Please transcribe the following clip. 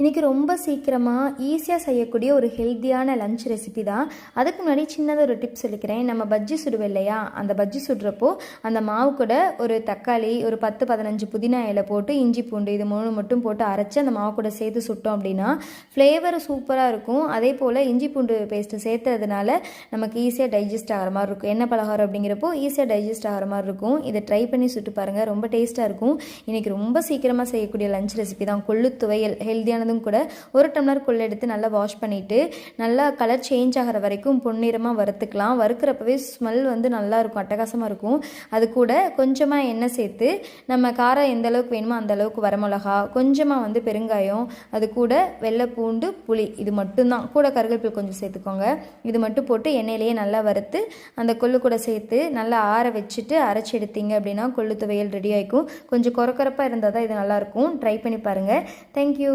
இன்றைக்கி ரொம்ப சீக்கிரமாக ஈஸியாக செய்யக்கூடிய ஒரு ஹெல்த்தியான லஞ்ச் ரெசிபி தான். அதுக்கு முன்னாடி சின்னதாக ஒரு டிப் சொல்லிக்கிறேன். நம்ம பஜ்ஜி சுடுவோம் இல்லையா? அந்த பஜ்ஜி சுடுறப்போ அந்த மாவு கூட ஒரு தக்காளி ஒரு பத்து பதினஞ்சு புதினா இலை போட்டு இஞ்சி பூண்டு இது மூணு மட்டும் போட்டு அரைச்சி அந்த மாவு கூட சேர்த்து சுட்டோம் அப்படின்னா ஃப்ளேவர் சூப்பராக இருக்கும். அதே போல் இஞ்சி பூண்டு பேஸ்ட்டு சேர்த்ததுனால நமக்கு ஈஸியாக டைஜஸ்ட் ஆகிற மாதிரி இருக்கும். என்ன பலகாரம் அப்படிங்கிறப்போ ஈஸியாக டைஜஸ்ட் ஆகிற மாதிரி இருக்கும். இதை ட்ரை பண்ணி சுட்டு பாருங்கள் ரொம்ப டேஸ்ட்டாக இருக்கும். இன்றைக்கி ரொம்ப சீக்கிரமாக செய்யக்கூடிய லஞ்ச் ரெசிபி தான். கொள்ளு துவையல் ஹெல்த்தியானதும் கூட ஒரு டம்ளர் கொள்ளு எடுத்து நல்லா வாஷ் பண்ணிவிட்டு நல்லா கலர் சேஞ்ச் ஆகிற வரைக்கும் பொன்னிறமாக வறுத்துக்கலாம். வறுக்கிறப்பவே ஸ்மெல் வந்து நல்லா இருக்கும் அட்டகாசமாக இருக்கும். அது கூட கொஞ்சமாக எண்ணெய் சேர்த்து நம்ம காரம் எந்த அளவுக்கு வேணுமோ அந்த அளவுக்கு வரமிளகா கொஞ்சமாக வந்து பெருங்காயம் அது கூட வெள்ளை பூண்டு புளி இது மட்டும்தான். கூட கருகப்பில் கொஞ்சம் சேர்த்துக்கோங்க. இது மட்டும் போட்டு எண்ணெயிலேயே நல்லா வறுத்து அந்த கொள்ளு கூட சேர்த்து நல்லா ஆற வச்சுட்டு அரைச்சி எடுத்தீங்க அப்படின்னா கொள்ளு துவையல் ரெடி ஆகிக்கும் கொஞ்சம் குறக்குறப்பாக இருந்தால் தான் இது நல்லாயிருக்கும் ட்ரை பண்ணி பாருங்கள் தேங்க்யூ